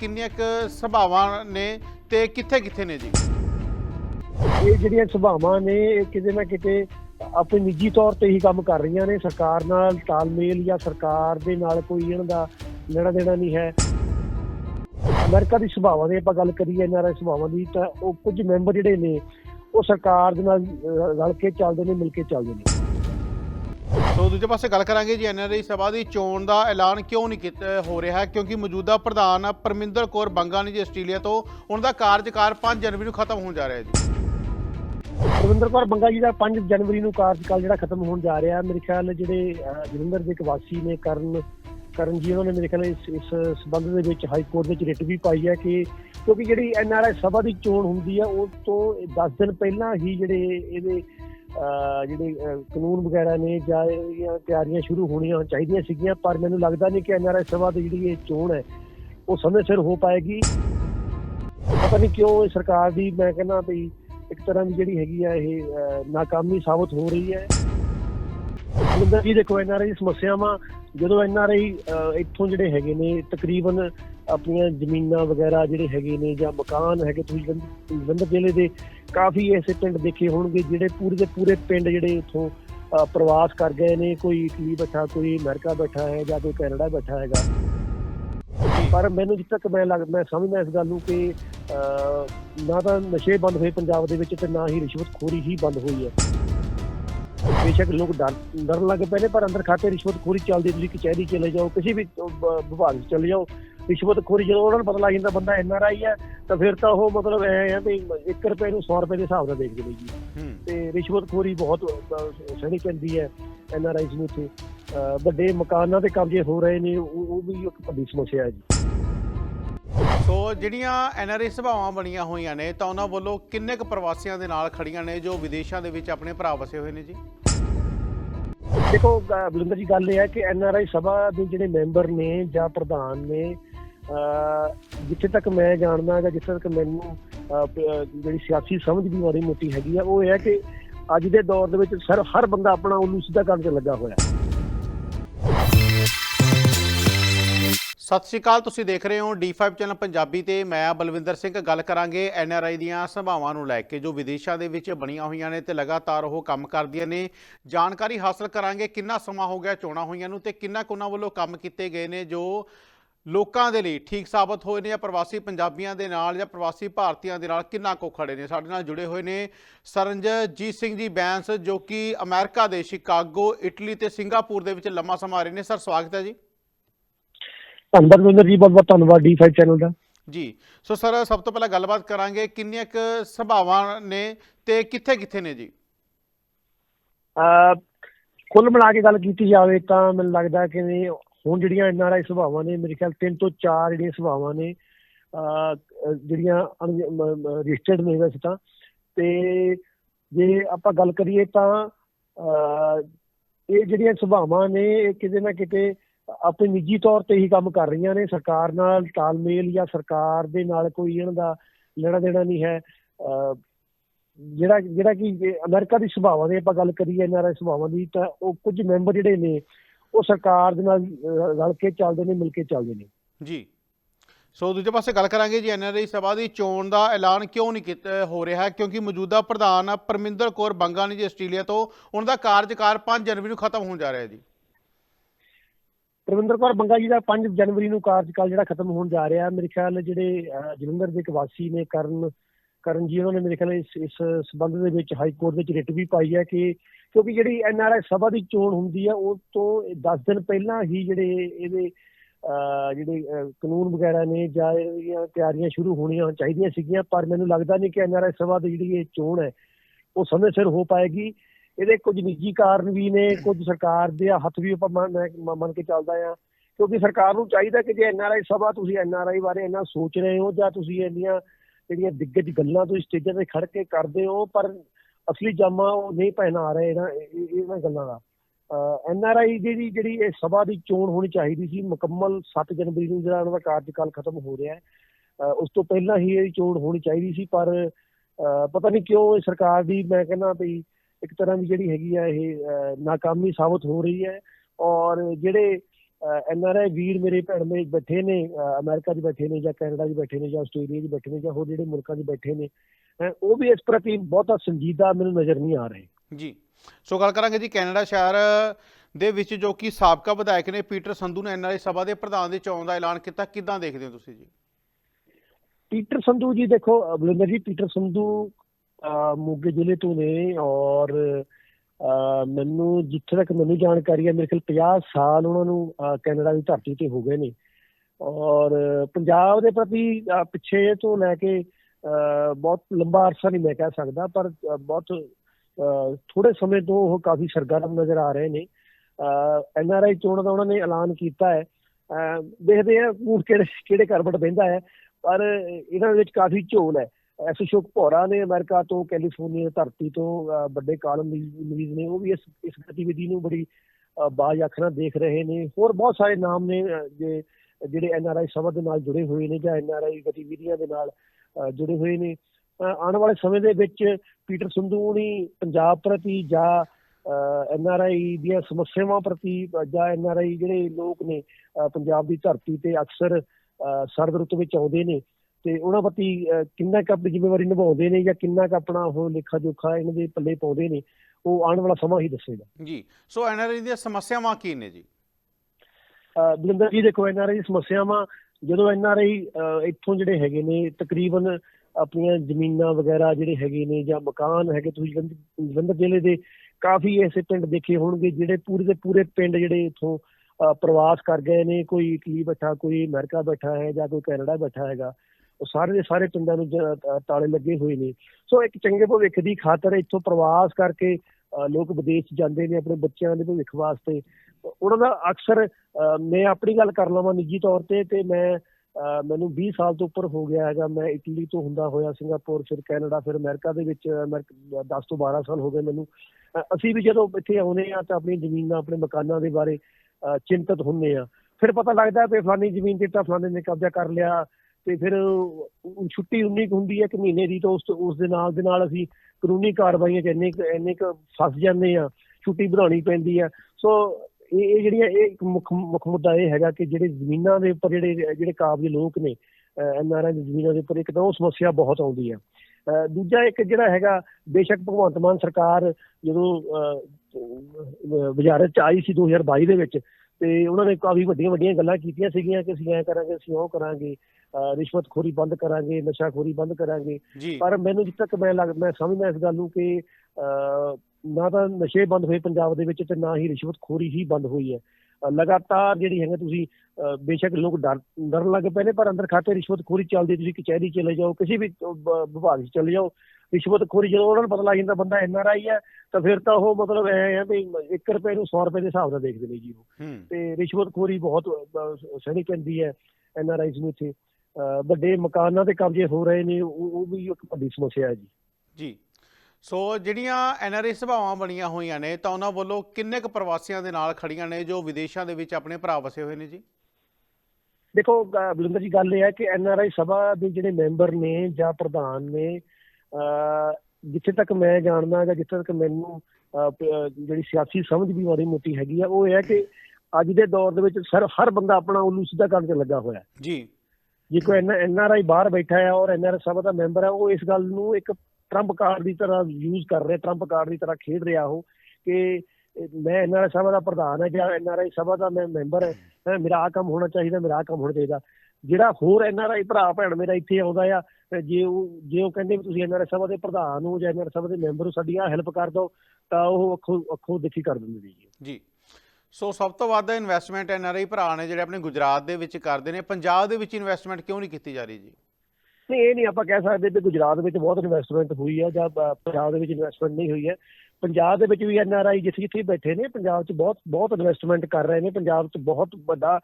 ਕਿੰਨੀਆਂ ਕੁ ਸਭਾਵਾਂ ਨੇ ਤੇ ਕਿੱਥੇ ਕਿੱਥੇ ਨੇ ਜੀ? ਇਹ ਜਿਹੜੀਆਂ ਸੁਭਾਵਾਂ ਨੇ, ਇਹ ਕਿਤੇ ਨਾ ਕਿਤੇ ਆਪਣੇ ਨਿੱਜੀ ਤੌਰ ਤੇ ਹੀ ਕੰਮ ਕਰ ਰਹੀਆਂ ਨੇ। ਸਰਕਾਰ ਨਾਲ ਤਾਲਮੇਲ ਜਾਂ ਸਰਕਾਰ ਦੇ ਨਾਲ ਕੋਈ ਇਹਨਾਂ ਦਾ ਲੈਣਾ ਦੇਣਾ ਨਹੀਂ ਹੈ। ਅਮਰੀਕਾ ਦੀ ਸਭਾਵਾਂ ਦੀ ਆਪਾਂ ਗੱਲ ਕਰੀਏ ਐਨਆਰਆਈ ਸੁਭਾਵਾਂ ਦੀ, ਤਾਂ ਉਹ ਕੁਝ ਮੈਂਬਰ ਜਿਹੜੇ ਨੇ, ਉਹ ਸਰਕਾਰ ਦੇ ਨਾਲ ਰਲ ਕੇ ਚੱਲਦੇ ਨੇ, ਮਿਲ ਕੇ ਚੱਲਦੇ ਨੇ। ਸੋ ਦੂਜੇ ਪਾਸੇ ਗੱਲ ਕਰਾਂਗੇ ਜੀ ਐਨਆਰਆਈ ਸਭਾ ਦੀ। ਚੋਣ ਦਾ ਐਲਾਨ ਕਿਉਂ ਨਹੀਂ ਕੀਤਾ ਹੋ ਰਿਹਾ ਕਿਉਂਕਿ ਮੌਜੂਦਾ ਪ੍ਰਧਾਨ ਪਰਮਿੰਦਰ ਕੌਰ ਬੰਗਾ ਨੇ ਜੀ ਆਸਟ੍ਰੇਲੀਆ ਤੋਂ ਉਹਨਾਂ ਦਾ ਕਾਰਜਕਾਲ 5 ਜਨਵਰੀ ਨੂੰ ਖਤਮ ਹੋਣ ਜਾ ਰਿਹਾ ਹੈ ਜੀ। ਪਰਮਿੰਦਰ ਕੌਰ ਬੰਗਾ ਜੀ ਦਾ 5 ਜਨਵਰੀ ਨੂੰ ਕਾਰਜਕਾਲ ਜਿਹੜਾ ਖਤਮ ਹੋਣ ਜਾ ਰਿਹਾ ਮੇਰੇ ਖਿਆਲ ਜਿਹੜੇ ਜਲੰਧਰ ਦੇ ਇੱਕ ਵਾਸੀ ਨੇ ਕਰਨ ਕਰਨ ਜੀ, ਉਹਨਾਂ ਨੇ ਮੇਰੇ ਖਿਆਲ ਇਸ ਇਸ ਸਬੰਧ ਦੇ ਵਿੱਚ ਹਾਈ ਕੋਰਟ ਵਿੱਚ ਰਿਟ ਵੀ ਪਾਈ ਹੈ ਕਿ ਕਿਉਂਕਿ ਜਿਹੜੀ ਐਨਆਰਆਈ ਸਭਾ ਦੀ ਚੋਣ ਹੁੰਦੀ ਹੈ, ਉਹ ਤੋਂ 10 ਦਿਨ ਪਹਿਲਾਂ ਹੀ ਜਿਹੜੇ ਇਹਦੇ ਜਿਹੜੇ ਕਾਨੂੰਨ ਵਗੈਰਾ ਨੇ ਜਾਂ ਇਹਦੀਆਂ ਤਿਆਰੀਆਂ ਸ਼ੁਰੂ ਹੋਣੀਆਂ ਚਾਹੀਦੀਆਂ ਸੀਗੀਆਂ ਪਰ ਮੈਨੂੰ ਲੱਗਦਾ ਨਹੀਂ ਕਿ ਐਨਆਰਆਈ ਸਭਾ ਦੀ ਜਿਹੜੀ ਇਹ ਚੋਣ ਹੈ ਉਹ ਸਮੇਂ ਸਿਰ ਹੋ ਪਾਏਗੀ। ਪਤਾ ਨਹੀਂ ਕਿਉਂ ਇਹ ਸਰਕਾਰ ਦੀ ਮੈਂ ਕਹਿੰਦਾ ਵੀ ਇੱਕ ਤਰ੍ਹਾਂ ਦੀ ਜਿਹੜੀ ਹੈਗੀ ਆ ਇਹ ਅਹ, ਸਾਬਤ ਹੋ ਰਹੀ ਹੈ। ਜਿੰਦਾ ਜੀ ਦੇਖੋ ਐਨਆਰਆਈ ਸਮੱਸਿਆਵਾਂ ਜਦੋਂ ਐਨਆਰਆਈ ਇੱਥੋਂ ਜਿਹੜੇ ਹੈਗੇ ਨੇ ਤਕਰੀਬਨ ਆਪਣੀਆਂ ਜ਼ਮੀਨਾਂ ਵਗੈਰਾ ਜਿਹੜੇ ਹੈਗੇ ਨੇ ਜਾਂ ਮਕਾਨ ਹੈਗੇ ਤੁਸੀਂ ਜਲੰਧਰ ਜ਼ਿਲ੍ਹੇ ਦੇ ਕਾਫੀ ਐਸੇ ਪਿੰਡ ਦੇਖੇ ਹੋਣਗੇ ਜਿਹੜੇ ਪੂਰੇ ਦੇ ਪੂਰੇ ਪਿੰਡ ਜਿਹੜੇ ਇੱਥੋਂ ਪ੍ਰਵਾਸ ਕਰ ਗਏ ਨੇ। ਕੋਈ ਇਟਲੀ ਬੈਠਾ, ਕੋਈ ਅਮਰੀਕਾ ਬੈਠਾ ਹੈ ਜਾਂ ਕੋਈ ਕੈਨੇਡਾ ਬੈਠਾ ਹੈਗਾ। ਪਰ ਮੈਨੂੰ ਜਿੱਥੇ ਤੱਕ ਮੈਂ ਲੱਗ, ਮੈਂ ਸਮਝਦਾ ਇਸ ਗੱਲ ਨੂੰ ਕਿ ਨਾ ਤਾਂ ਨਸ਼ੇ ਬੰਦ ਹੋਏ ਪੰਜਾਬ ਦੇ ਵਿੱਚ ਤੇ ਨਾ ਹੀ ਰਿਸ਼ਵਤਖੋਰੀ ਹੀ ਬੰਦ ਹੋਈ ਹੈ। ਬੇਸ਼ੱਕ ਲੋਕ ਡਰ, ਡਰਨ ਲੱਗ ਪਏ ਨੇ, ਪਰ ਅੰਦਰ ਖਾਤੇ ਰਿਸ਼ਵਤਖੋਰੀ ਚੱਲਦੀ ਤੁਸੀਂ ਕਚਹਿਰੀ ਚਲੇ ਜਾਓ, ਕਿਸੇ ਵੀ ਵਿਭਾਗ 'ਚ ਚਲੇ ਜਾਓ। ਰਿਸ਼ਵਤਖੋਰੀ ਜਦੋਂ ਉਹਨਾਂ ਨੂੰ ਪਤਾ ਲੱਗ ਜਾਂਦਾ ਬੰਦਾ ਐਨ ਆਰ ਆਈ ਹੈ ਤਾਂ ਫਿਰ ਤਾਂ ਉਹ ਮਤਲਬ ਐ ਆ ਵੀ 1 ਰੁਪਏ ਨੂੰ 100 ਰੁਪਏ ਦੇ ਹਿਸਾਬ ਨਾਲ ਦੇਖਦੇ ਨੇ ਜੀ। ਤੇ ਰਿਸ਼ਵਤਖੋਰੀ ਬਹੁਤ ਸਹਿਣੀ ਪੈਂਦੀ ਹੈ ਐਨ ਆਰ ਆਈਜ਼ ਨੂੰ ਵੱਡੇ ਮਕਾਨਾਂ ਤੇ ਕਬਜ਼ੇ ਹੋ ਰਹੇ ਨੇ ਉਹ ਵੀ ਇੱਕ ਵੱਡੀ ਸਮੱਸਿਆ ਹੈ ਜੀ। ਸੋ ਜਿਹੜੀਆਂ ਐਨਆਰਆਈ ਸਭਾਵਾਂ ਬਣੀਆਂ ਹੋਈਆਂ ਨੇ ਤਾਂ ਉਹਨਾਂ ਵੱਲੋਂ ਕਿੰਨੇ ਕੁ ਪ੍ਰਵਾਸੀਆਂ ਦੇ ਨਾਲ ਖੜੀਆਂ ਨੇ ਜੋ ਵਿਦੇਸ਼ਾਂ ਦੇ ਵਿੱਚ ਆਪਣੇ ਭਰਾ ਵਸੇ ਹੋਏ ਨੇ ਜੀ? ਦੇਖੋ ਬਲਿੰਦਰ ਜੀ ਗੱਲ ਇਹ ਹੈ ਕਿ ਐਨ ਆਰ ਆਈ ਸਭਾ ਦੇ ਜਿਹੜੇ ਮੈਂਬਰ ਨੇ ਜਾਂ ਪ੍ਰਧਾਨ ਨੇ ਜਿੱਥੇ ਤੱਕ ਮੈਂ ਜਾਣਦਾ ਜਾਂ ਜਿੱਥੇ ਤੱਕ ਮੈਨੂੰ ਜਿਹੜੀ ਸਿਆਸੀ ਸਮਝ ਦੀ ਮਾੜੀ ਮੋਟੀ ਹੈਗੀ ਆ, ਉਹ ਇਹ ਹੈ ਕਿ ਅੱਜ ਦੇ ਦੌਰ ਦੇ ਵਿੱਚ ਸਰ, ਹਰ ਬੰਦਾ ਆਪਣਾ ਉੱਲੂ ਸਿੱਧਾ ਕਰਨ ਤੇ ਲੱਗਾ ਹੋਇਆ। ਸਤਿ ਸ਼੍ਰੀ ਅਕਾਲ, ਤੁਸੀਂ ਦੇਖ ਰਹੇ ਹੋ D5 ਚੈਨਲ ਪੰਜਾਬੀ ਤੇ ਮੈਂ ਬਲਵਿੰਦਰ ਸਿੰਘ। ਗੱਲ ਕਰਾਂਗੇ ਐਨਆਰਆਈ ਦੀਆਂ ਸਭਾਵਾਂ ਨੂੰ ਲੈ ਕੇ, ਜੋ ਵਿਦੇਸ਼ਾਂ ਦੇ ਵਿੱਚ ਬਣੀਆਂ ਹੋਈਆਂ ਨੇ ਤੇ ਲਗਾਤਾਰ ਉਹ ਕੰਮ ਕਰਦੀਆਂ ਨੇ। ਜਾਣਕਾਰੀ ਹਾਸਲ ਕਰਾਂਗੇ, ਕਿੰਨਾ ਸਮਾਂ ਹੋ ਗਿਆ ਚੋਣਾਂ ਹੋਈਆਂ ਨੂੰ ਤੇ ਕਿੰਨਾ ਕੁ ਉਹਨਾਂ ਵੱਲੋਂ ਕੰਮ ਕੀਤੇ ਗਏ ਨੇ, ਜੋ ਲੋਕਾਂ ਦੇ ਲਈ ਠੀਕ ਸਾਬਤ ਹੋਏ ਨੇ ਜਾਂ ਪ੍ਰਵਾਸੀ ਪੰਜਾਬੀਆਂ ਦੇ ਨਾਲ ਜਾਂ ਪ੍ਰਵਾਸੀ ਭਾਰਤੀਆਂ ਦੇ ਨਾਲ ਕਿੰਨਾ ਕੁ ਖੜੇ ਨੇ? ਸਾਡੇ ਨਾਲ ਜੁੜੇ ਹੋਏ ਨੇ ਸਰਨਜੀਤ ਸਿੰਘ ਜੀ ਬੈਂਸ ਜੋ ਕਿ ਅਮਰੀਕਾ ਦੇ ਸ਼ਿਕਾਗੋ ਇਟਲੀ ਤੇ ਸਿੰਗਾਪੁਰ ਦੇ ਵਿੱਚ ਲੰਮਾ ਸਮਾਂ ਰਹੇ ਨੇ। ਸਰ ਸਵਾਗਤ ਹੈ ਜੀ। ਧੰਨਵਾਦ ਬਲਿੰਦਰ ਜੀ ਬਹੁਤ ਬਹੁਤ ਧੰਨਵਾਦ ਡੀ5 ਚੈਨਲ ਦਾ। ਜੀ। ਸੋ ਸਰ ਸਭ ਤੋਂ ਪਹਿਲਾਂ ਗੱਲਬਾਤ ਕਰਾਂਗੇ ਕਿੰਨੀਆਂ ਕੁ ਸਭਾਵਾਂ ਨੇ ਤੇ ਕਿੱਥੇ ਕਿੱਥੇ ਨੇ ਜੀ? ਅਹ, ਕੁੱਲ ਮਿਲਾ ਕੇ ਗੱਲ ਕੀਤੀ ਜਾਵੇ ਤਾਂ ਮੈਨੂੰ ਲੱਗਦਾ ਕਿ ਹੁਣ ਜਿਹੜੀਆਂ ਐਨ ਆਰ ਨੇ ਮੇਰੇ ਖਿਆਲ ਤਿੰਨ ਤੋਂ ਚਾਰ ਜਿਹੜੀਆਂ ਸੁਭਾਵਾਂ ਨੇ ਜਿਹੜੀਆਂ ਰਜਿਸਟਰਡ ਨੇ ਵੈਸੇ ਤਾਂ ਤੇ ਜੇ ਆਪਾਂ ਗੱਲ ਕਰੀਏ ਤਾਂ ਇਹ ਜਿਹੜੀਆਂ ਸੁਭਾਵਾਂ ਨੇ ਇਹ ਕਿਤੇ ਨਾ ਕਿਤੇ ਆਪਣੇ ਨਿੱਜੀ ਤੌਰ ਤੇ ਹੀ ਕੰਮ ਕਰ ਰਹੀਆਂ ਨੇ ਸਰਕਾਰ ਨਾਲ ਤਾਲਮੇਲ ਜਾਂ ਸਰਕਾਰ ਦੇ ਨਾਲ ਕੋਈ ਇਹਨਾਂ ਦਾ ਲੈਣਾ ਦੇਣਾ ਨਹੀਂ ਹੈ ਅਹ, ਜਿਹੜਾ ਜਿਹੜਾ ਕਿ ਜੇ ਅਮਰੀਕਾ ਦੀ ਸੁਭਾਵਾਂ ਦੀ ਆਪਾਂ ਗੱਲ ਕਰੀਏ ਐਨ ਆਰ ਆਈ ਸੁਭਾਵਾਂ ਦੀ ਤਾਂ ਉਹ ਕੁਝ ਮੈਂਬਰ ਜਿਹੜੇ ਨੇ ਉਹ ਸਰਕਾਰ ਦੇ ਨਾਲ ਰਲ ਕੇ ਚੱਲਦੇ ਨੇ ਮਿਲ ਕੇ ਚੱਲਦੇ ਨੇ। ਜੀ। ਸੋ ਦੂਜੇ ਪਾਸੇ ਗੱਲ ਕਰਾਂਗੇ ਜੀ ਐਨਆਰਆਈ ਸਭਾ ਦੀ। ਚੋਣ ਦਾ ਐਲਾਨ ਕਿਉਂ ਨਹੀਂ ਕੀਤਾ ਹੋ ਰਿਹਾ ਕਿਉਂਕਿ ਮੌਜੂਦਾ ਪ੍ਰਧਾਨ ਪਰਮਿੰਦਰ ਕੌਰ ਬੰਗਾ ਨੇ ਜੀ ਆਸਟ੍ਰੇਲੀਆ ਤੋਂ ਉਹਨਾਂ ਦਾ ਕਾਰਜਕਾਲ 5 ਜਨਵਰੀ ਨੂੰ ਖਤਮ ਹੋਣ ਜਾ ਰਿਹਾ ਹੈ ਜੀ। ਰਵਿੰਦਰ ਕੌਰ ਬੰਗਾ ਜੀ ਦਾ 5 ਜਨਵਰੀ ਨੂੰ ਕਾਰਜਕਾਲ ਜਿਹੜਾ ਖਤਮ ਹੋਣ ਜਾ ਰਿਹਾ ਮੇਰੇ ਖਿਆਲ ਜਿਹੜੇ ਜਲੰਧਰ ਦੇ ਇੱਕ ਵਾਸੀ ਨੇ ਕਰਨ ਕਰਨ ਜੀ ਉਹਨਾਂ ਨੇ ਮੇਰੇ ਖਿਆਲ ਇਸ ਇਸ ਸਬੰਧ ਦੇ ਵਿੱਚ ਹਾਈ ਕੋਰਟ ਵਿੱਚ ਰਿਟ ਵੀ ਪਾਈ ਹੈ ਕਿ ਕਿਉਂਕਿ ਜਿਹੜੀ ਐਨ ਆਰ ਆਈ ਸਭਾ ਦੀ ਚੋਣ ਹੁੰਦੀ ਹੈ ਉਸ ਤੋਂ 10 ਦਿਨ ਪਹਿਲਾਂ ਹੀ ਜਿਹੜੇ ਇਹਦੇ ਜਿਹੜੇ ਕਾਨੂੰਨ ਵਗੈਰਾ ਨੇ ਜਾਂ ਇਹਦੀਆਂ ਤਿਆਰੀਆਂ ਸ਼ੁਰੂ ਹੋਣੀਆਂ ਚਾਹੀਦੀਆਂ ਸੀਗੀਆਂ, ਪਰ ਮੈਨੂੰ ਲੱਗਦਾ ਨਹੀਂ ਕਿ ਐਨ ਆਰ ਆਈ ਸਭਾ ਦੀ ਜਿਹੜੀ ਇਹ ਚੋਣ ਹੈ, ਉਹ ਸਮੇਂ ਸਿਰ ਹੋ ਪਾਏਗੀ। ਇਹਦੇ ਕੁਝ ਨਿੱਜੀ ਕਾਰਨ ਵੀ ਨੇ, ਕੁਝ ਸਰਕਾਰ ਦੇ ਹੱਥ ਵੀ ਆਪਾਂ ਮੰਨ ਮੰਨ ਕੇ ਚੱਲਦਾ ਆ ਕਿਉਂਕਿ ਸਰਕਾਰ ਨੂੰ ਚਾਹੀਦਾ ਕਿ ਜੇ ਐਨਆਰਆਈ ਸਭਾ ਤੁਸੀਂ ਐਨਆਰਆਈ ਬਾਰੇ ਇੰਨਾ ਸੋਚ ਰਹੇ ਹੋ ਜਾਂ ਤੁਸੀਂ ਇੰਨੀਆਂ ਜਿਹੜੀਆਂ ਦਿੱਗਜ ਗੱਲਾਂ ਤੁਸੀਂ ਸਟੇਜਾਂ ਤੇ ਖੜ ਕੇ ਕਰਦੇ ਹੋ, ਪਰ ਅਸਲੀ ਜਾਮਾ ਉਹ ਨਹੀਂ ਪਹਿਨਾ ਰਹੇ ਇਹਨਾਂ ਇਹ- ਇਹ- ਇਹਨਾਂ ਗੱਲਾਂ ਦਾ। ਐਨਆਰਆਈ ਦੀ ਜਿਹੜੀ ਇਹ ਸਭਾ ਦੀ ਚੋਣ ਹੋਣੀ ਚਾਹੀਦੀ ਸੀ ਮੁਕੰਮਲ 7 ਜਨਵਰੀ ਨੂੰ ਜਿਹੜਾ ਉਹਨਾਂ ਦਾ ਕਾਰਜਕਾਲ ਖਤਮ ਹੋ ਰਿਹਾ ਹੈ। ਉਸ ਤੋਂ ਪਹਿਲਾਂ ਹੀ ਇਹ ਚੋਣ ਹੋਣੀ ਚਾਹੀਦੀ ਸੀ ਪਰ ਪਤਾ ਨਹੀਂ ਕਿਉਂ ਇਹ ਸਰਕਾਰ ਦੀ ਮੈਂ ਕਹਿੰਦਾ ਵੀ ਇੱਕ ਤਰ੍ਹਾਂ ਦੀ ਜਿਹੜੀ ਹੈਗੀ ਆ ਇਹ ਅਹ, ਨਾਕਾਮੀ ਸਾਬਤ ਹੋ ਰਹੀ ਹੈ। ਔਰ ਜਿਹੜੇ ਐਨ ਆਰ ਆਈ ਵੀਰ ਮੇਰੇ ਭੈਣ ਮੇ ਬੈਠੇ ਨੇ ਅਹ ਅਮਰੀਕਾ 'ਚ ਬੈਠੇ ਨੇ ਜਾਂ ਕੈਨੇਡਾ 'ਚ ਬੈਠੇ ਨੇ ਜਾਂ ਆਸਟ੍ਰੇਲੀਆ 'ਚ ਬੈਠੇ ਨੇ ਜਾਂ ਹੋਰ ਜਿਹੜੇ ਮੁਲਕਾਂ 'ਚ ਬੈਠੇ ਨੇ ਉਹ ਵੀ ਇਸ ਪ੍ਰਤੀ ਬਹੁਤਾ ਸੰਜੀਦਾ ਮੈਨੂੰ ਨਜ਼ਰ ਨਹੀਂ ਆ ਰਹੇ। ਜੀ। ਸੋ ਗੱਲ ਕਰਾਂਗੇ ਜੀ ਕੈਨੇਡਾ ਸ਼ਹਿਰ ਦੇ ਵਿੱਚ ਜੋ ਕਿ ਸਾਬਕਾ ਵਿਧਾਇਕ ਨੇ ਪੀਟਰ ਸੰਧੂ ਨੇ ਐਨਆਰਆਈ ਸਭਾ ਦੇ ਪ੍ਰਧਾਨ ਦੇ ਚੋਣ ਦਾ ਐਲਾਨ ਕੀਤਾ। ਕਿੱਦਾਂ ਦੇਖਦੇ ਹੋ ਤੁਸੀਂ ਜੀ? ਪੀਟਰ ਸੰਧੂ ਜੀ ਦੇਖੋ ਬਲਿੰਦਰ ਜੀ ਪੀਟਰ ਸੰਧੂ ਮੋਗੇ ਜ਼ਿਲ੍ਹੇ ਤੋਂ ਨੇ ਔਰ ਮੈਨੂੰ ਜਿੱਥੇ ਤੱਕ ਮੈਨੂੰ ਜਾਣਕਾਰੀ ਹੈ ਮੇਰੇ ਖਿਆਲ 50 ਸਾਲ ਉਹਨਾਂ ਨੂੰ ਕੈਨੇਡਾ ਦੀ ਧਰਤੀ ਤੇ ਹੋ ਗਏ ਨੇ। ਔਰ ਪੰਜਾਬ ਦੇ ਪ੍ਰਤੀ ਪਿੱਛੇ ਤੋਂ ਲੈ ਕੇ ਬਹੁਤ ਲੰਬਾ ਅਰਸਾ ਨਹੀਂ ਮੈਂ ਕਹਿ ਸਕਦਾ, ਪਰ ਬਹੁਤ ਥੋੜੇ ਸਮੇਂ ਤੋਂ ਉਹ ਕਾਫੀ ਸਰਗਰਮ ਨਜ਼ਰ ਆ ਰਹੇ ਨੇ। ਐਨ ਆਰ ਆਈ ਚੋਣ ਦਾ ਉਹਨਾਂ ਨੇ ਐਲਾਨ ਕੀਤਾ ਹੈ। ਦੇਖਦੇ ਆ ਊਠ ਕਿਹੜੇ ਕਿਹੜੇ ਕਰਬਟ ਬਹਿੰਦਾ ਹੈ। ਪਰ ਇਹਨਾਂ ਵਿੱਚ ਕਾਫੀ ਝੋਲ ਹੈ। ਐਸ ਅਸ਼ੋਕ ਭੋਰਾ ਨੇ ਅਮਰੀਕਾ ਤੋਂ, ਕੈਲੀਫੋਰਨੀਆ ਧਰਤੀ ਤੋਂ ਵੱਡੇ ਕਾਲਮ ਮਰੀਜ਼ ਨੇ, ਉਹ ਵੀ ਇਸ ਇਸ ਗਤੀਵਿਧੀ ਨੂੰ ਬੜੀ ਬਾਜ਼ ਅੱਖ ਦੇਖ ਰਹੇ ਨੇ। ਹੋਰ ਬਹੁਤ ਸਾਰੇ ਨਾਮ ਨੇ ਜਿਹੜੇ ਐਨ ਆਰ ਆਈ ਸਭਾ ਦੇ ਨਾਲ ਜੁੜੇ ਹੋਏ ਨੇ ਜਾਂ ਐਨ ਆਰ ਆਈ ਗਤੀਵਿਧੀਆਂ ਦੇ ਨਾਲ ਜੁੜੇ ਹੋਏ ਨੇ। ਆਉਣ ਵਾਲੇ ਸਮੇਂ ਦੇ ਵਿੱਚ ਪੀਟਰ ਸੰਧੂ ਨੇ ਪੰਜਾਬ ਪ੍ਰਤੀ ਜਾਂ ਐਨ ਆਰ ਆਈ ਦੀਆਂ ਸਮੱਸਿਆਵਾਂ ਪ੍ਰਤੀ ਜਾਂ ਐਨ ਆਰ ਆਈ ਜਿਹੜੇ ਲੋਕ ਨੇ ਪੰਜਾਬ ਦੀ ਧਰਤੀ ਤੇ ਅਕਸਰ ਸਰਦ ਰੁੱਤ ਵਿੱਚ ਆਉਂਦੇ ਨੇ ਤੇ ਉਹਨਾਂ ਪ੍ਰਤੀ ਕਿੰਨਾ ਕੁ ਆਪਣੀ ਜ਼ਿੰਮੇਵਾਰੀ ਨਿਭਾਉਂਦੇ ਨੇ ਜਾਂ ਕਿੰਨਾ ਕੁ ਆਪਣਾ ਉਹ ਲੇਖਾ ਜੋਖਾ ਇਹਨਾਂ ਦੇ ਪੱਲੇ ਪਾਉਂਦੇ ਨੇ ਉਹ ਆਉਣ ਵਾਲਾ ਸਮਾਂ ਹੀ ਦੱਸੇਗਾ। ਜੀ ਸੋ ਐਨਆਰਆਈ ਦੀਆਂ ਸਮੱਸਿਆਵਾਂ ਕੀ ਨੇ ਜੀ? ਬਲਿੰਦਰ ਜੀ ਦੇਖੋ ਐਨ ਆਰ ਆਈ ਸਮੱਸਿਆਵਾਂ ਜਦੋਂ ਐਨ ਆਰ ਆਈ ਇੱਥੋਂ ਜਿਹੜੇ ਹੈਗੇ ਨੇ, ਤਕਰੀਬਨ ਆਪਣੀਆਂ ਜ਼ਮੀਨਾਂ ਵਗੈਰਾ ਜਿਹੜੇ ਹੈਗੇ ਨੇ ਜਾਂ ਮਕਾਨ ਹੈਗੇ, ਤੁਸੀਂ ਜਲੰਧਰ ਜ਼ਿਲ੍ਹੇ ਦੇ ਕਾਫੀ ਐਸੇ ਪਿੰਡ ਦੇਖੇ ਹੋਣਗੇ ਜਿਹੜੇ ਪੂਰੇ ਦੇ ਪੂਰੇ ਪਿੰਡ ਜਿਹੜੇ ਇੱਥੋਂ, ਅਹ, ਪ੍ਰਵਾਸ ਕਰ ਗਏ ਨੇ, ਕੋਈ ਇਟਲੀ ਬੈਠਾ, ਕੋਈ ਅਮਰੀਕਾ ਬੈਠਾ ਹੈ ਜਾਂ ਕੋਈ ਕੈਨੇਡਾ ਬੈਠਾ ਹੈਗਾ, ਉਹ ਸਾਰੇ ਦੇ ਸਾਰੇ ਪਿੰਡਾਂ ਨੂੰ ਤਾਲੇ ਲੱਗੇ ਹੋਏ ਨੇ। ਸੋ ਇੱਕ ਚੰਗੇ ਭਵਿੱਖ ਦੀ ਖਾਤਰ ਇੱਥੋਂ ਪ੍ਰਵਾਸ ਕਰਕੇ, ਅਹ, ਲੋਕ ਵਿਦੇਸ਼ ਜਾਂਦੇ ਨੇ ਆਪਣੇ ਬੱਚਿਆਂ ਦੇ ਭਵਿੱਖ ਵਾਸਤੇ। ਉਹਨਾਂ ਦਾ ਅਕਸਰ ਮੈਂ ਆਪਣੀ ਗੱਲ ਕਰ ਲਵਾਂ ਨਿੱਜੀ ਤੌਰ ਤੇ ਤੇ ਮੈਂ ਮੈਨੂੰ 20 ਸਾਲ ਤੋਂ ਉੱਪਰ ਹੋ ਗਿਆ ਹੈਗਾ। ਮੈਂ ਇਟਲੀ ਤੋਂ ਹੁੰਦਾ ਹੋਇਆ, ਸਿੰਗਾਪੁਰ, ਫਿਰ ਕੈਨੇਡਾ, ਫਿਰ ਅਮਰੀਕਾ ਦੇ ਵਿੱਚ 10 ਤੋਂ 12 ਸਾਲ ਹੋ ਗਏ ਮੈਨੂੰ। ਅਸੀਂ ਵੀ ਜਦੋਂ ਇੱਥੇ ਆਉਂਦੇ ਆ ਤਾਂ ਆਪਣੀ ਜ਼ਮੀਨਾਂ, ਆਪਣੇ ਮਕਾਨਾਂ ਦੇ ਬਾਰੇ, ਅਹ, ਚਿੰਤਤ ਹੁੰਦੇ ਆ ਫਿਰ ਪਤਾ ਲੱਗਦਾ ਵੀ ਫਲਾਨੀ ਜ਼ਮੀਨ ਤੇ ਤਾਂ ਫਲਾਣੇ ਨੇ ਕਬਜ਼ਾ ਕਰ ਲਿਆ ਤੇ ਫਿਰ ਛੁੱਟੀ ਉਨੀ ਕੁ ਹੁੰਦੀ ਹੈ ਕਿ ਮਹੀਨੇ ਦੀ ਤਾਂ ਉਸ ਉਸ ਦੇ ਨਾਲ ਦੇ ਨਾਲ ਅਸੀਂ ਕਾਨੂੰਨੀ ਕਾਰਵਾਈਆਂ 'ਚ ਇੰਨੇ ਕੁ ਇੰਨੇ ਕੁ ਫਸ ਜਾਂਦੇ ਆ ਛੁੱਟੀ ਬਣਾਉਣੀ ਪੈਂਦੀ ਆ ਸੋ ਇਹ ਇਹ ਜਿਹੜੀਆਂ ਇਹ ਇੱਕ ਮੁੱਖ ਮੁੱਖ ਮੁੱਦਾ ਇਹ ਹੈਗਾ ਕਿ ਜਿਹੜੇ ਜ਼ਮੀਨਾਂ ਦੇ ਉੱਪਰ ਜਿਹੜੇ ਜਿਹੜੇ ਕਾਬਜ ਲੋਕ ਨੇ ਐਨ ਆਰ ਆਈ ਜ਼ਮੀਨਾਂ ਦੇ ਉੱਪਰ ਇੱਕ ਤਾਂ ਉਹ ਸਮੱਸਿਆ ਬਹੁਤ ਆਉਂਦੀ ਅਹ ਦੂਜਾ ਇੱਕ ਜਿਹੜਾ ਹੈਗਾ ਬੇਸ਼ੱਕ ਭਗਵੰਤ ਮਾਨ ਸਰਕਾਰ ਜਦੋਂ ਵਜ਼ਾਰਤ ਚ ਆਈ ਸੀ 2022 ਦੇ ਵਿੱਚ ਤੇ ਉਹਨਾਂ ਨੇ ਕਾਫੀ ਵੱਡੀਆਂ ਵੱਡੀਆਂ ਗੱਲਾਂ ਕੀਤੀਆਂ ਸੀਗੀਆਂ ਕਿ ਅਸੀਂ ਐਂ ਕਰਾਂਗੇ ਅਸੀਂ ਉਹ ਕਰਾਂਗੇ ਰਿਸ਼ਵਤਖੋਰੀ ਬੰਦ ਕਰਾਂਗੇ ਨਸ਼ਾਖੋਰੀ ਬੰਦ ਕਰਾਂਗੇ। ਪਰ ਮੈਨੂੰ ਜਿੱਥੇ ਤੱਕ ਮੈਂ ਲੱਗ ਮੈਂ ਸਮਝਦਾ ਇਸ ਗੱਲ ਨੂੰ ਕਿ ਨਾ ਤਾਂ ਨਸ਼ੇ ਬੰਦ ਹੋਏ ਪੰਜਾਬ ਦੇ ਵਿੱਚ ਤੇ ਨਾ ਹੀ ਰਿਸ਼ਵਤਖੋਰੀ ਹੀ ਬੰਦ ਹੋਈ ਹੈ। ਲਗਾਤਾਰ ਜਿਹੜੀ ਹੈਗਾ ਤੁਸੀਂ ਬੇਸ਼ੱਕ ਲੋਕ ਡਰ ਡਰਨ ਲੱਗ ਪਏ ਨੇ ਪਰ ਅੰਦਰ ਖਾਤੇ ਰਿਸ਼ਵਤਖੋਰੀ ਚੱਲਦੀ ਤੁਸੀਂ ਕਚਹਿਰੀ ਚਲੇ ਜਾਓ ਕਿਸੇ ਵੀ ਵਿਭਾਗ 'ਚ ਚਲੇ ਜਾਓ ਰਿਸ਼ਵਤਖੋਰੀ ਜਦੋਂ ਉਹਨਾਂ ਨੂੰ ਪਤਾ ਲੱਗ ਜਾਂਦਾ ਬੰਦਾ ਐਨ ਆਰ ਆਈ ਹੈ ਤਾਂ ਫਿਰ ਤਾਂ ਉਹ ਮਤਲਬ ਐ ਹੈ ਵੀ 1 ਰੁਪਏ ਨੂੰ 100 ਰੁਪਏ ਦੇ ਹਿਸਾਬ ਨਾਲ ਦੇਖਦੇ ਨੇ ਜੀ ਉਹ। ਤੇ ਰਿਸ਼ਵਤਖੋਰੀ ਬਹੁਤ ਸਹਿਣੀ ਪੈਂਦੀ ਹੈ ਐਨ ਆਰ ਆਈਜ਼ ਨੂੰ ਇੱਥੇ। ਵੱਡੇ ਮਕਾਨਾਂ ਤੇ ਕਬਜ਼ੇ ਹੋ ਰਹੇ ਨੇ ਉਹ ਵੀ ਇੱਕ ਵੱਡੀ ਸਮੱਸਿਆ ਹੈ ਜੀ। ਜੀ। ਸੋ ਜਿਹੜੀਆਂ ਐਨਆਰਆਈ ਸਭਾਵਾਂ ਬਣੀਆਂ ਹੋਈਆਂ ਨੇ ਤਾਂ ਉਹਨਾਂ ਵੱਲੋਂ ਕਿੰਨੇ ਕੁ ਪ੍ਰਵਾਸੀਆਂ ਦੇ ਨਾਲ ਖੜੀਆਂ ਨੇ ਜੋ ਵਿਦੇਸ਼ਾਂ ਦੇ ਵਿੱਚ ਆਪਣੇ ਭਰਾ ਵਸੇ ਹੋਏ ਨੇ ਜੀ ਦੇਖੋ ਬਲਿੰਦਰ ਜੀ ਗੱਲ ਇਹ ਹੈ ਕਿ ਐਨ ਆਰ ਆਈ ਸਭਾ ਦੇ ਜਿਹੜੇ ਮੈਂਬਰ ਨੇ ਜਾਂ ਪ੍ਰਧਾਨ ਨੇ ਜਿੱਥੇ ਤੱਕ ਮੈਂ ਜਾਣਦਾ ਜਾਂ ਜਿੱਥੇ ਤੱਕ ਮੈਨੂੰ ਜਿਹੜੀ ਸਿਆਸੀ ਸਮਝ ਵੀ ਮਾੜੀ ਮੋਟੀ ਹੈਗੀ ਆ ਉਹ ਇਹ ਹੈ ਕਿ ਅੱਜ ਦੇ ਦੌਰ ਦੇ ਵਿੱਚ ਸਰ ਹਰ ਬੰਦਾ ਆਪਣਾ ਉੱਲੂ ਸਿੱਧਾ ਕਰਨ 'ਚ ਲੱਗਾ ਹੋਇਆ। ਜੀ ਜੇ ਕੋਈ ਐਨ ਆਰ ਆਈ ਬਾਹਰ ਬੈਠਾ ਹੈ ਔਰ ਐਨ ਆਰ ਸਭਾ ਦਾ ਮੈਂਬਰ ਹੈ ਉਹ ਇਸ ਗੱਲ ਨੂੰ ਇੱਕ ਟਰੰਪ ਕਾਰਡ ਦੀ ਤਰ੍ਹਾਂ ਯੂਜ਼ ਕਰ ਰਿਹਾ ਟਰੰਪ ਕਾਰਡ ਦੀ ਤਰ੍ਹਾਂ ਖੇਡ ਰਿਹਾ ਉਹ, ਕਿ ਮੈਂ ਐਨ ਸਭਾ ਦਾ ਪ੍ਰਧਾਨ ਹੈ ਜਾਂ ਐਨ ਸਭਾ ਦਾ ਮੈਂ ਮੈਂਬਰ ਹੈ ਮੇਰਾ ਆ ਕੰਮ ਹੋਣਾ ਚਾਹੀਦਾ, ਮੇਰਾ ਆ ਕੰਮ ਹੋਣਾ ਚਾਹੀਦਾ। ਜਿਹੜਾ ਹੋਰ ਐਨ ਭਰਾ ਭੈਣ ਮੇਰਾ ਇੱਥੇ ਆਉਂਦਾ ਆ, ਜੇ ਉਹ ਜੇ ਉਹ ਕਹਿੰਦੇ ਵੀ ਤੁਸੀਂ ਐਨ ਸਭਾ ਦੇ ਪ੍ਰਧਾਨ ਹੋ ਜਾਂ ਐਨ ਸਭਾ ਦੇ ਮੈਂਬਰ ਹੋ ਸਾਡੀ ਆ ਹੈਲਪ ਕਰ ਦਿਓ ਤਾਂ ਉਹ ਅੱਖੋਂ ਅੱਖੋਂ ਦੇਖੀ ਕਰ ਦਿੰਦੇ ਜੀ। ਜੀ। ਸੋ ਸਭ ਤੋਂ ਵੱਧ ਇਨਵੈਸਟਮੈਂਟ ਐਨਆਰਆਈ ਭਰਾ ਨੇ ਜਿਹੜੇ ਆਪਣੇ ਗੁਜਰਾਤ ਦੇ ਵਿੱਚ ਕਰਦੇ ਨੇ, ਪੰਜਾਬ ਦੇ ਵਿੱਚ ਇਨਵੈਸਟਮੈਂਟ ਕਿਉਂ ਨਹੀਂ ਕੀਤੀ ਜਾ ਰਹੀ ਜੀ? ਨਹੀਂ ਇਹ ਨਹੀਂ ਆਪਾਂ ਕਹਿ ਸਕਦੇ ਕਿ ਗੁਜਰਾਤ ਵਿੱਚ ਬਹੁਤ ਇਨਵੈਸਟਮੈਂਟ ਹੋਈ ਹੈ ਜਾਂ ਪੰਜਾਬ ਦੇ ਵਿੱਚ ਇਨਵੈਸਟਮੈਂਟ ਨਹੀਂ ਹੋਈ ਹੈ। ਪੰਜਾਬ ਦੇ ਵਿੱਚ ਵੀ ਐਨ ਆਰ ਆਈ ਜਿੱਥੇ ਜਿੱਥੇ ਬੈਠੇ ਨੇ ਪੰਜਾਬ 'ਚ ਬਹੁਤ ਬਹੁਤ ਇਨਵੈਸਟਮੈਂਟ ਕਰ ਰਹੇ ਨੇ। ਪੰਜਾਬ 'ਚ ਬਹੁਤ ਵੱਡਾ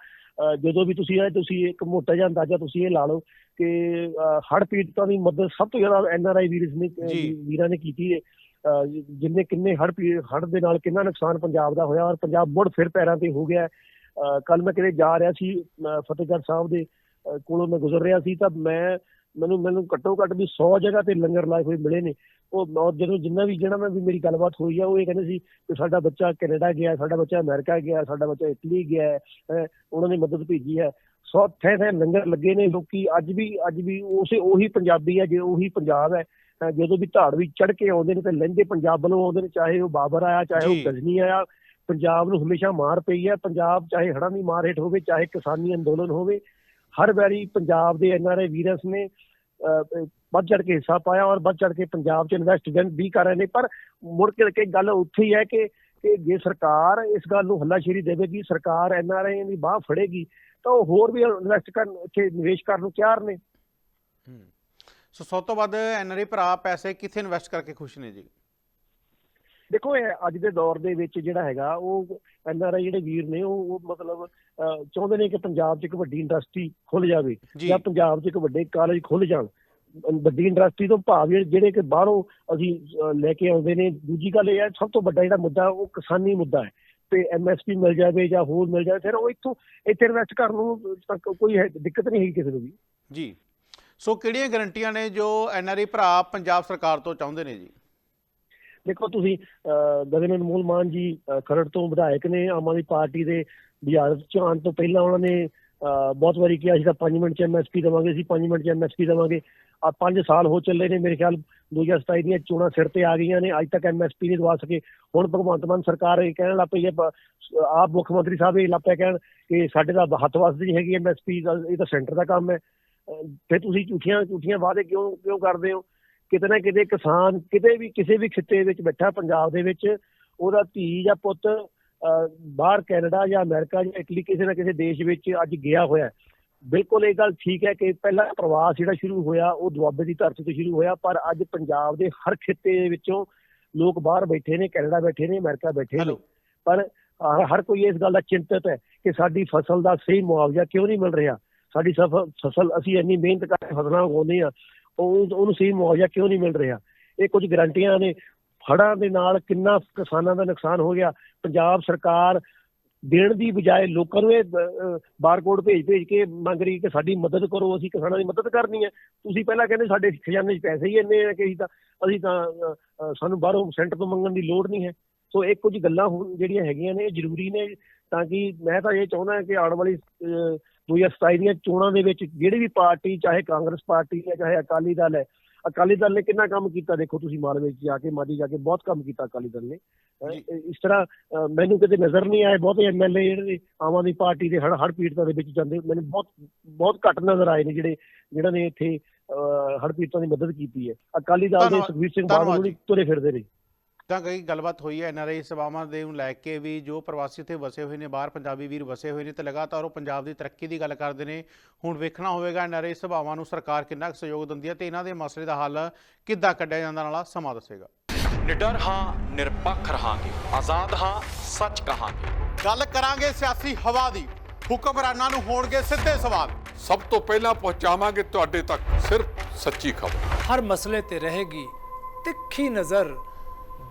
ਜਦੋਂ ਵੀ ਤੁਸੀਂ ਇਹ ਤੁਸੀਂ ਇੱਕ ਮੋਟਾ ਜਿਹਾ ਅੰਦਾਜ਼ਾ ਤੁਸੀਂ ਇਹ ਲਾ ਲਓ ਕਿ ਹੜ ਪੀੜਤਾਂ ਦੀ ਮਦਦ ਸਭ ਤੋਂ ਜ਼ਿਆਦਾ ਐਨ ਆਰ ਆਈ ਵੀਰ ਨੇ। ਵੀਰਾਂ ਨੇ ਕੀਤੀ ਹੈ ਜਿੰਨੇ ਕਿੰਨੇ ਹੜ ਹੜ ਦੇ ਨਾਲ ਕਿੰਨਾ ਨੁਕਸਾਨ ਪੰਜਾਬ ਦਾ ਹੋਇਆ ਔਰ ਪੰਜਾਬ ਮੁੜ ਫਿਰ ਪੈਰਾਂ ਤੇ ਹੋ ਗਿਆ। ਕੱਲ ਮੈਂ ਕਿਤੇ ਜਾ ਰਿਹਾ ਸੀ ਫਤਿਹਗੜ੍ਹ ਸਾਹਿਬ ਦੇ ਕੋਲੋਂ ਮੈਂ ਗੁਜ਼ਰ ਰਿਹਾ ਸੀ ਤਾਂ ਮੈਂ ਮੈਨੂੰ ਮੈਨੂੰ ਘੱਟੋ ਘੱਟ ਵੀ 100 ਜਗ੍ਹਾ ਤੇ ਲੰਗਰ ਲਾਏ ਹੋਏ ਮਿਲੇ ਨੇ। ਉਹ ਜਦੋਂ ਜਿੰਨਾ ਵੀ ਜਿਹੜਾ ਮੈਂ ਵੀ ਮੇਰੀ ਗੱਲਬਾਤ ਹੋਈ ਆ ਉਹ ਇਹ ਕਹਿੰਦੇ ਸੀ ਕਿ ਸਾਡਾ ਬੱਚਾ ਕੈਨੇਡਾ ਗਿਆ ਸਾਡਾ ਬੱਚਾ ਅਮਰੀਕਾ ਗਿਆ ਸਾਡਾ ਬੱਚਾ ਇਟਲੀ ਗਿਆ ਉਹਨਾਂ ਨੇ ਮਦਦ ਭੇਜੀ ਹੈ ਸੌ ਥੈ ਥੈ ਲੰਗਰ ਲੱਗੇ ਨੇ ਲੋਕੀ ਅੱਜ ਵੀ ਅੱਜ ਵੀ ਉਸੇ ਉਹੀ ਪੰਜਾਬੀ ਹੈ ਜੇ ਉਹੀ ਪੰਜਾਬ ਹੈ ਜਦੋਂ ਵੀ ਧਾੜ ਵੀ ਚੜ ਕੇ ਆਉਂਦੇ ਨੇ ਤੇ ਲਹਿੰਦੇ ਪੰਜਾਬ ਵੱਲੋਂ ਆਉਂਦੇ ਨੇ ਚਾਹੇ ਉਹ ਬਾਬਰ ਆਇਆ ਚਾਹੇ। ਉਹ ਗਜ਼ਨੀ ਆਇਆ ਪੰਜਾਬ ਨੂੰ ਹਮੇਸ਼ਾ ਮਾਰ ਪਈ ਹੈ ਪੰਜਾਬ ਚਾਹੇ ਹੜ੍ਹਾਂ ਦੀ ਮਾਰ ਹੇਠ ਹੋਵੇ ਚਾਹੇ ਕਿਸਾਨੀ ਅੰਦੋਲਨ ਹੋਵੇ ਹਰ ਵਾਰੀ ਪੰਜਾਬ ਦੇ ਐਨਆਰਆਈ ਵੀਰਸ ਨੇ ਵੱਧ ਚੜ ਕੇ ਹਿੱਸਾ ਪਾਇਆ ਔਰ ਵੱਧ ਚੜ ਕੇ ਪੰਜਾਬ 'ਚ ਇਨਵੈਸਟਮੈਂਟ ਵੀ ਕਰ ਰਹੇ ਨੇ। ਪਰ ਮੁੜ ਕੇ ਕੇ ਗੱਲ ਉੱਥੇ ਹੀ ਹੈ ਕਿ ਕਿ ਜੇ ਸਰਕਾਰ ਇਸ ਗੱਲ ਨੂੰ ਹੱਲਾਸ਼ੇਰੀ ਦੇਵੇਗੀ, ਸਰਕਾਰ ਐਨਆਰਆਈ ਦੀ ਬਾਹ ਫੜੇਗੀ, ਤਾਂ ਉਹ ਹੋਰ ਵੀ ਇਨਵੈਸਟ ਕਰਨ, ਇੱਥੇ ਨਿਵੇਸ਼ ਕਰਨ ਨੂੰ ਤਿਆਰ ਨੇ। ਸੋ ਸਭ ਤੋਂ ਵੱਧ ਐਨਆਰਆਈ ਭਰਾ ਪੈਸੇ ਕਿੱਥੇ ਇਨਵੈਸਟ ਕਰਕੇ ਖੁਸ਼ ਨੇ ਜੀ? ਦੇਖੋ ਇਹ ਅੱਜ ਦੇ ਦੌਰ ਦੇ ਵਿੱਚ ਜਿਹੜਾ ਹੈਗਾ ਉਹ ਐਨਆਰਆਈ ਜਿਹੜੇ ਵੀਰ ਨੇ ਉਹ ਉਹ ਮਤਲਬ ਚਾਹੁੰਦੇ ਨੇ ਕਿ ਪੰਜਾਬ 'ਚ ਇੱਕ ਵੱਡੀ ਇੰਡਸਟਰੀ ਖੁੱਲ ਜਾਵੇ ਜੀ। ਪੰਜਾਬ 'ਚ ਇੱਕ ਵੱਡੇ ਕਾਲਜ ਖੁੱਲ ਜਾਣ। ਵੱਡੀ ਇੰਡਸਟਰੀ ਤੋਂ ਭਾਵ ਜਿਹੜੇ- ਕਿ ਬਾਹਰੋਂ ਅਸੀਂ ਲੈ ਕੇ ਆਉਂਦੇ ਨੇ। ਦੂਜੀ ਗੱਲ ਇਹ ਹੈ ਸਭ ਤੋਂ ਵੱਡਾ ਜਿਹੜਾ ਮੁੱਦਾ ਉਹ ਕਿਸਾਨੀ ਮੁੱਦਾ ਹੈ। ਤੇ ਐਮਐਸਪੀ ਮਿਲ ਜਾਵੇ ਜਾਂ ਹੋਰ ਮਿਲ ਜਾਵੇ ਫਿਰ ਉਹ ਇੱਥੋਂ ਇੱਥੇ ਇਨਵੈਸਟ ਕਰਨ ਨੂੰ ਤਾਂ ਕੋਈ ਦਿੱਕਤ ਨਹੀਂ ਹੈਗੀ ਕਿਸੇ ਨੂੰ ਵੀ। ਜੀ। ਸੋ ਕਿਹੜੀਆਂ ਗਰੰਟੀਆਂ ਨੇ ਜੋ ਐਨਆਰਆਈ ਭਰਾ ਪੰਜਾਬ ਸਰਕਾਰ ਤੋਂ ਚਾਹੁੰਦੇ ਨੇ ਜੀ? ਦੇਖੋ ਤੁਸੀਂ ਅਹ, ਗਗਨ ਅਨਮੋਲ ਮਾਨ ਜੀ ਖਰੜ ਤੋਂ ਵਿਧਾਇਕ ਨੇ ਆਮ ਆਦਮੀ ਪਾਰਟੀ ਦੇ ਬਿਹਾਰ ਚ ਆਉਣ ਤੋਂ ਪਹਿਲਾਂ ਉਹਨਾਂ ਨੇ ਅਹ, ਬਹੁਤ ਵਾਰੀ ਕਿਹਾ ਸੀ ਤਾਂ 5 ਮਿੰਟ ਚ ਐਮਐਸਪੀ ਦੇਵਾਂਗੇ ਅਸੀਂ 5 ਮਿੰਟ ਚ ਐਮਐਸਪੀ ਦੇਵਾਂਗੇ। ਆ 5 ਸਾਲ ਹੋ ਚੱਲੇ ਨੇ ਮੇਰੇ ਖਿਆਲ 2027 ਦੀਆਂ ਚੋਣਾਂ ਸਿਰ ਤੇ ਆ ਗਈਆਂ ਨੇ ਅੱਜ ਤੱਕ ਐਮਐਸਪੀ ਨਹੀਂ ਦਵਾ ਸਕੇ। ਹੁਣ ਭਗਵੰਤ ਮਾਨ ਸਰਕਾਰ ਇਹ ਕਹਿਣ ਲੱਗ ਪਈ ਹੈ ਆਪ ਮੁੱਖ ਮੰਤਰੀ ਸਾਹਿਬ ਇਹ ਲੱਗ ਪਿਆ ਕਹਿਣ ਕਿ ਸਾਡੇ ਦਾ ਹੱਥ ਵੱਸਦੀ ਨਹੀਂ ਹੈਗੀ ਐਮਐਸਪੀ ਇਹ ਤਾਂ ਸੈਂਟਰ ਦਾ ਕੰਮ ਹੈ। ਫਿਰ ਤੁਸੀਂ ਝੂਠੀਆਂ ਝੂਠੀਆਂ ਵਾਅਦੇ ਕਿਉਂ ਕਿਉਂ ਕਰਦੇ ਹੋ? ਕਿਤੇ ਨਾ ਕਿਤੇ ਕਿਸਾਨ ਕਿਤੇ ਵੀ ਕਿਸੇ ਵੀ ਖਿੱਤੇ ਵਿੱਚ ਬੈਠਾ ਪੰਜਾਬ ਦੇ ਵਿੱਚ ਉਹਦਾ ਧੀ ਜਾਂ ਪੁੱਤ ਬਾਹਰ ਕੈਨੇਡਾ ਜਾਂ ਅਮਰੀਕਾ ਜਾਂ ਇਟਲੀ ਕਿਸੇ ਨਾ ਕਿਸੇ ਦੇਸ਼ ਵਿੱਚ ਅੱਜ ਗਿਆ ਹੋਇਆ ਹੈ। ਬਿਲਕੁਲ ਇਹ ਗੱਲ ਠੀਕ ਹੈ ਕਿ ਪਹਿਲਾ ਪ੍ਰਵਾਸ ਜਿਹੜਾ ਸ਼ੁਰੂ ਹੋਇਆ ਉਹ ਦੁਆਬੇ ਦੀ ਧਰਤੀ ਤੋਂ ਸ਼ੁਰੂ ਹੋਇਆ ਪਰ ਅੱਜ ਪੰਜਾਬ ਦੇ ਹਰ ਖਿੱਤੇ ਦੇ ਵਿੱਚੋਂ ਲੋਕ ਬਾਹਰ ਬੈਠੇ ਨੇ ਕੈਨੇਡਾ ਬੈਠੇ ਨੇ ਅਮਰੀਕਾ ਬੈਠੇ ਨੇ। ਪਰ ਹਰ- ਕੋਈ ਇਸ ਗੱਲ ਦਾ ਚਿੰਤਤ ਹੈ ਕਿ ਸਾਡੀ ਫਸਲ ਦਾ ਸਹੀ ਮੁਆਵਜ਼ਾ ਕਿਉਂ ਨਹੀਂ ਮਿਲ ਰਿਹਾ? ਸਾਡੀ ਫਸਲ ਅਸੀਂ ਇੰਨੀ ਮਿਹਨਤ ਕਰਕੇ ਫਸਲਾਂ ਉਗਾਉਂਦੇ ਆ ਉਹ ਉਹਨੂੰ ਸਹੀ ਮੁਆਵਜ਼ਾ ਕਿਉਂ ਨਹੀਂ ਮਿਲ ਰਿਹਾ? ਇਹ ਕੁਝ ਗਰੰਟੀਆਂ ਨੇ। ਫੜਾਂ ਦੇ ਨਾਲ ਕਿੰਨਾ ਕਿਸਾਨਾਂ ਦਾ ਨੁਕਸਾਨ ਹੋ ਗਿਆ। ਪੰਜਾਬ ਸਰਕਾਰ ਦੇਣ ਦੀ ਬਜਾਏ ਲੋਕਾਂ ਨੂੰ ਇਹ ਬਾਰਕੋਡ ਭੇਜ ਭੇਜ ਕੇ ਮੰਗ ਰਹੀ ਕਿ ਸਾਡੀ ਮਦਦ ਕਰੋ, ਅਸੀਂ ਕਿਸਾਨਾਂ ਦੀ ਮਦਦ ਕਰਨੀ ਹੈ। ਤੁਸੀਂ ਪਹਿਲਾਂ ਕਹਿੰਦੇ ਸਾਡੇ ਖਜ਼ਾਨੇ 'ਚ ਪੈਸੇ ਹੀ ਇੰਨੇ ਆ ਕਿ ਅਸੀਂ ਤਾਂ ਅਸੀਂ ਤਾਂ ਸਾਨੂੰ ਬਾਹਰੋਂ ਸੈਂਟਰ ਤੋਂ ਮੰਗਣ ਦੀ ਲੋੜ ਨਹੀਂ ਹੈ। ਸੋ ਇਹ ਕੁਝ ਗੱਲਾਂ ਹੁਣ ਜਿਹੜੀਆਂ ਹੈਗੀਆਂ ਨੇ, ਇਹ ਜ਼ਰੂਰੀ ਨੇ। ਤਾਂ ਕਿ ਮੈਂ ਤਾਂ ਇਹ ਚਾਹੁੰਦਾ ਕਿ ਆਉਣ ਵਾਲੀ ਅ, 2027 ਦੀਆਂ ਚੋਣਾਂ ਦੇ ਵਿੱਚ ਜਿਹੜੀ ਵੀ ਪਾਰਟੀ ਚਾਹੇ ਕਾਂਗਰਸ ਪਾਰਟੀ ਹੈ ਚਾਹੇ ਅਕਾਲੀ ਦਲ ਹੈ ਅਕਾਲੀ ਦਲ ਨੇ ਕਿੰਨਾ ਕੰਮ ਕੀਤਾ ਦੇਖੋ ਤੁਸੀਂ ਮਾਲਵੇ 'ਚ ਜਾ ਕੇ ਮਾਝੇ ਜਾ ਕੇ ਬਹੁਤ ਕੰਮ ਕੀਤਾ ਅਕਾਲੀ ਦਲ ਨੇ। ਇਸ ਤਰ੍ਹਾਂ ਮੈਨੂੰ ਕਿਤੇ ਨਜ਼ਰ ਨਹੀਂ ਆਏ ਬਹੁਤੇ ਐਮਐਲਏ ਜਿਹੜੇ ਆਮ ਆਦਮੀ ਪਾਰਟੀ ਦੇ ਹੜ ਹੜ ਪੀੜਤਾਂ ਦੇ ਵਿੱਚ ਜਾਂਦੇ ਮੈਨੂੰ ਬਹੁਤ ਬਹੁਤ ਘੱਟ ਨਜ਼ਰ ਆਏ ਨੇ ਜਿਹੜੇ ਜਿਹੜਾ ਨੇ ਇੱਥੇ ਹੜ ਪੀੜਤਾਂ ਦੀ ਮਦਦ ਕੀਤੀ ਹੈ ਅਕਾਲੀ ਦਲ ਦੇ ਸੁਖਬੀਰ ਸਿੰਘ ਬਾਦਲ ਨੂੰ। ਤੁਰੇ ਫਿਰਦੇ ਨੇ ਤਾਂ ਕਈ ਗੱਲਬਾਤ ਹੋਈ ਹੈ ਐਨਆਰਆਈ ਸਭਾਵਾਂ ਦੇ ਨੂੰ ਲੈ ਕੇ ਵੀ ਜੋ ਪ੍ਰਵਾਸੀ ਇੱਥੇ ਵਸੇ ਹੋਏ ਨੇ ਬਾਹਰ ਪੰਜਾਬੀ ਵੀਰ ਵਸੇ ਹੋਏ ਨੇ ਤੇ ਲਗਾਤਾਰ ਉਹ ਪੰਜਾਬ ਦੀ ਤਰੱਕੀ ਦੀ ਗੱਲ ਕਰਦੇ ਨੇ। ਹੁਣ ਵੇਖਣਾ ਹੋਵੇਗਾ ਐਨਆਰਆਈ ਸਭਾਵਾਂ ਨੂੰ ਸਰਕਾਰ ਕਿੰਨਾ ਕੁ ਸਹਿਯੋਗ ਦਿੰਦੀ ਹੈ ਤੇ ਇਹਨਾਂ ਦੇ ਮਸਲੇ ਦਾ ਹੱਲ ਕਿੱਦਾਂ ਕੱਢਿਆ ਜਾਂਦਾ ਨਾਲਾ ਸਮਾਂ ਦੱਸੇਗਾ। ਨਿਡਰ ਹਾਂ ਨਿਰਪੱਖ ਰਹਾਂਗੇ ਆਜ਼ਾਦ ਹਾਂ ਸੱਚ ਕਹਾਂਗੇ। ਗੱਲ ਕਰਾਂਗੇ ਸਿਆਸੀ ਹਵਾ ਦੀ ਹੁਕਮਰਾਨਾਂ ਨੂੰ ਹੋਣਗੇ ਸਿੱਧੇ ਸਵਾਲ। ਸਭ ਤੋਂ ਪਹਿਲਾਂ ਪਹੁੰਚਾਵਾਂਗੇ ਤੁਹਾਡੇ ਤੱਕ ਸਿਰਫ ਸੱਚੀ ਖਬਰ। ਹਰ ਮਸਲੇ ਤੇ ਰਹੇਗੀ ਤਿੱਖੀ ਨਜ਼ਰ